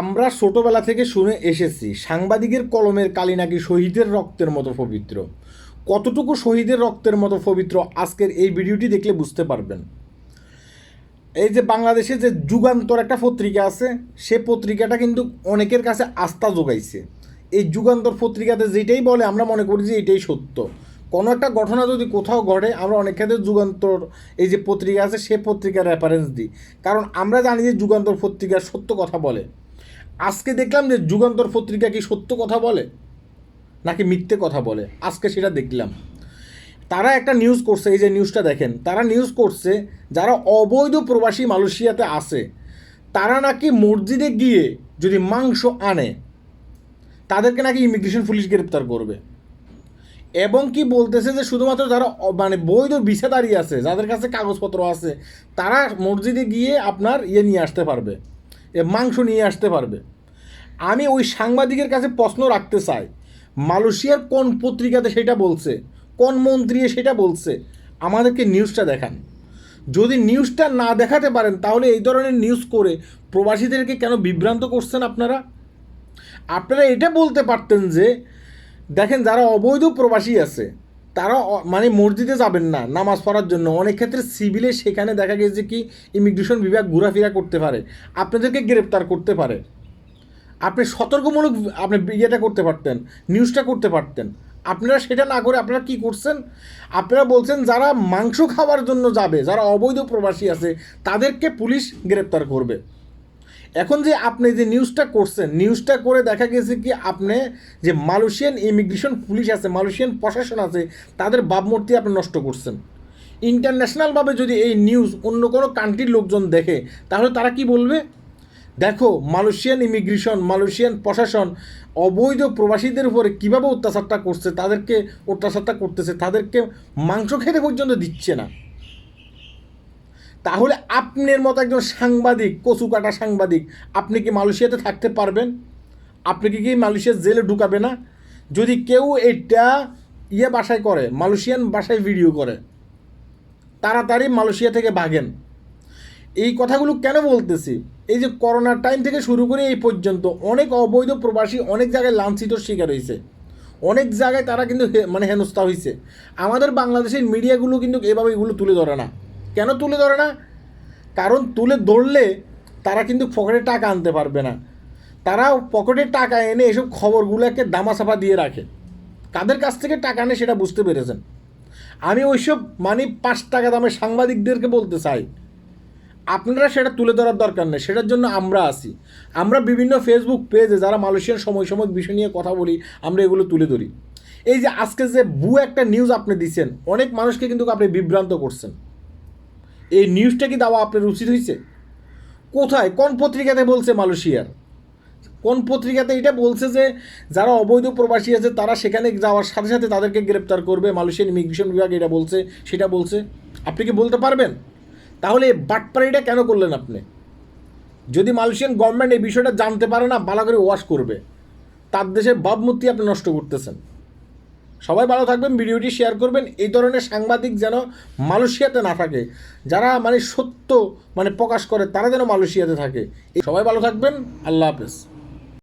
আমরা ছোটবেলা থেকে শুনে এসেছি, সাংবাদিকের কলমের কালি নাকি শহীদের রক্তের মতো পবিত্র। কতটুকু শহীদের রক্তের মতো পবিত্র আজকের এই ভিডিওটি দেখলে বুঝতে পারবেন। এই যে বাংলাদেশে যে যুগান্তর একটা পত্রিকা আছে, সে পত্রিকাটা কিন্তু অনেকের কাছে আস্থা যোগাইছে। এই যুগান্তর পত্রিকাতে যেটাই বলে, আমরা মনে করি যে এটাই সত্য। কোনো একটা ঘটনা যদি কোথাও ঘটে, আমরা অনেক ক্ষেত্রে যুগান্তর, এই যে পত্রিকা আছে, সে পত্রিকার রেফারেন্স দিই। কারণ আমরা জানি যে যুগান্তর পত্রিকা সত্য কথা বলে। আজকে দেখলাম যে যুগান্তর পত্রিকা কি সত্য কথা বলে? নাকি মিথ্যে কথা বলে? আজকে সেটা দেখলাম। তারা একটা নিউজ করছে, এই যে নিউজটা দেখেন, তারা নিউজ করছে, যারা অবৈধ প্রবাসী মালয়েশিয়াতে আছে, তারা নাকি মসজিদে গিয়ে যদি মাংস আনে, তাদেরকে নাকি ইমিগ্রেশন পুলিশ গ্রেপ্তার করবে। এবং কি বলতেছে যে শুধুমাত্র যারা মানে বৈধ ভিসাদারি আছে, যাদের কাছে কাগজপত্র আছে, তারা মসজিদে গিয়ে আপনার ইয়ে নিয়ে আসতে পারবে। মাংস নিয়ে আসতে পারবে। আমি ওই সাংবাদিকের কাছে প্রশ্ন রাখতে চাই, মালয়েশিয়ার কোন পত্রিকাতে সেটা বলছে, কোন মন্ত্রী সেটা বলছে, আমাদেরকে নিউজটা দেখান। যদি নিউজটা না দেখাতে পারেন, তাহলে এই ধরনের নিউজ করে প্রবাসীদেরকে কেন বিভ্রান্ত করছেন আপনারা? আপনারা এটা বলতে পারতেন যে, দেখেন যারা অবৈধ প্রবাসী আছে তারা মানে মসজিদে যাবেন না, নামাজ পড়ার জন্য। অনেক ক্ষেত্রে সিভিলে সেখানে দেখা গেছে কি, ইমিগ্রেশন বিভাগ ঘোরাফেরা করতে পারে। আপনাদেরকে গ্রেপ্তার করতে পারে। আপনি সতর্কমূলক আপনি ইয়েটা করতে পারতেন, নিউজটা করতে পারতেন। আপনারা সেটা না করে আপনারা কি করছেন? আপনারা বলছেন যারা মাংস খাওয়ার জন্য যাবে, যারা অবৈধ প্রবাসী আছে, তাদেরকে পুলিশ গ্রেপ্তার করবে। এখন যে আপনি যে নিউজটা করছেন নিউজটা করে দেখা গেছে কি আপনি যে মালয়েশিয়ান ইমিগ্রেশন পুলিশ আছে মালয়েশিয়ান প্রশাসন আছে, তাদের ভাবমূর্তি আপনি নষ্ট করছেন। ইন্টারন্যাশনালভাবে যদি এই নিউজ অন্য কোনো কান্ট্রির লোকজন দেখে, তাহলে তারা কি বলবে? দেখো মালয়েশিয়ান ইমিগ্রেশন মালয়েশিয়ান প্রশাসন অবৈধ প্রবাসীদের উপরে কীভাবে অত্যাচারটা করছে, তাদেরকে অত্যাচারটা করতেছে, তাদেরকে মাংস খেতে পর্যন্ত দিচ্ছে না। তাহলে আপনার মতো একজন সাংবাদিক কচু কাটা সাংবাদিক, আপনি কি মালয়েশিয়াতে থাকতে পারবেন? আপনি কি মালয়েশিয়ার জেলে ঢুকাবে না? যদি কেউ এটা ইয়ে বাসায় করে, মালয়েশিয়ান বাসায় ভিডিও করে, তাড়াতাড়ি মালয়েশিয়া থেকে ভাগেন। এই কথাগুলো কেন বলতেছি? এই যে করোনার টাইম থেকে শুরু করে এই পর্যন্ত অনেক অবৈধ প্রবাসী অনেক জায়গায় লাঞ্ছিতর শিকার হয়েছে। অনেক জায়গায় তারা কিন্তু মানে হেনস্থা হয়েছে। আমাদের বাংলাদেশের মিডিয়াগুলো কিন্তু এভাবে এগুলো তুলে ধরে না। কেন তুলে ধরে না? কারণ তুলে ধরলে তারা কিন্তু পকেটে টাকা আনতে পারবে না। তারা পকেটে টাকা এনে এসব খবরগুলোকে দামাচাপা দিয়ে রাখে। কাদের কাছ থেকে টাকা আনে সেটা বুঝতে পেরেছেন? আমি ওইসব মানি পাঁচ টাকা দামের সাংবাদিকদেরকে বলতে চাই। আপনারা সেটা তুলে ধরার দরকার নেই। সেটার জন্য আমরা আছি। আমরা বিভিন্ন ফেসবুক পেজে যারা মালয়েশিয়ার সময় সময় বিষয় নিয়ে কথা বলি, আমরা এগুলো তুলে ধরি। এই যে আজকে যে বু একটা নিউজ আপনি দিচ্ছেন, অনেক মানুষকে কিন্তু আপনি বিভ্রান্ত করছেন। এই নিউজটা কি দেওয়া আপনার উচিত হয়েছে? কোথায়? কোন পত্রিকাতে বলছে মালয়েশিয়ার? কোন পত্রিকাতে এটা বলছে যে, যারা অবৈধ প্রবাসী আছে, তারা সেখানে যাওয়ার সাথে সাথে তাদেরকে গ্রেপ্তার করবে। মালয়েশিয়ান ইমিগ্রেশন বিভাগ এটা বলছে, সেটা বলছে। আপনি কি বলতে পারবেন? তাহলে এই বাটপাড়িটা কেন করলেন আপনি? যদি মালয়েশিয়ান গভর্নমেন্ট এই বিষয়টা জানতে পারে না, ভালো করে ওয়াশ করবে। তার দেশের ভাবমূর্তি আপনি নষ্ট করতেছেন। সবাই ভালো থাকবেন, ভিডিওটি শেয়ার করবেন। এই ধরনের সাংবাদিক যেন মালয়েশিয়াতে না থাকে, যারা মানে সত্য মানে প্রকাশ করে, তারা যেন মালয়েশিয়াতে থাকে। সবাই ভালো থাকবেন, আল্লাহ হাফেজ।